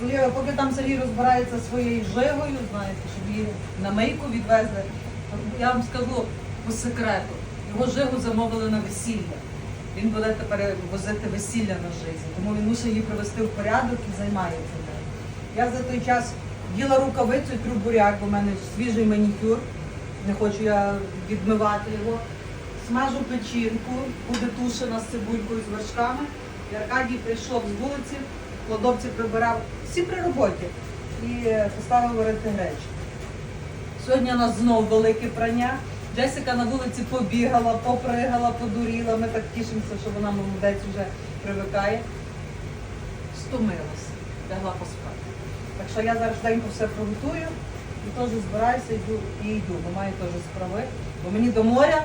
Поки там Сергій розбирається своєю жигою, знаєте, щоб її на мийку відвезли. Я вам скажу по секрету. Його жигу замовили на весілля. Він буде тепер возити весілля на жизі, тому він мусить її привести в порядок і займається нею. Я за той час їла рукавицю і тру буряк, бо в мене свіжий манікюр. Не хочу я відмивати його. Смажу печінку, буде тушена з цибулькою з вершками. І Аркадій прийшов з вулиці, кладовці прибирав всі при роботі і поставив варити гречку. Сьогодні у нас знову велике прання. Джесіка на вулиці побігала, попригала, подуріла. Ми так тішимося, що вона молодець вже привикає. Стомилася, лягла поспати. Так що я зараз швиденько все приготую і теж збираюся йду, і йду, бо маю теж справи. Бо мені до моря,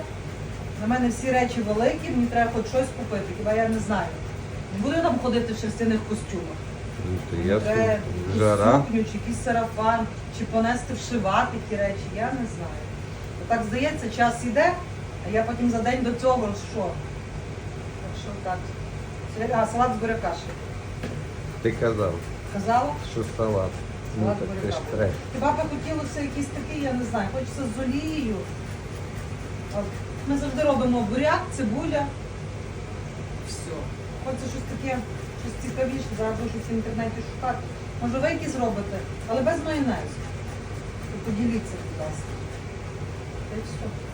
на мене всі речі великі, мені треба хоч щось купити, хіба я не знаю. Не буду там ходити в шерстяних костюмах. Я треба тут. Жара. сукню, чи якийсь сарафан, чи понести вшивати ті речі, я не знаю. Так здається, час іде, а я потім за день до цього що? Так що так. А, салат з буряка ще. Ти казав, Казала? що салат. Ну Салат так це буряка. треба. Хіба би хотілося якийсь такий, я не знаю, хочеться з олією. От, Ми завжди робимо буряк, цибуля. Хочеться щось таке, щось цікавіше, зараз щось в інтернеті шукати. Може ви зробите, робите, але без майонезу. Поділіться, будь ласка. Та й.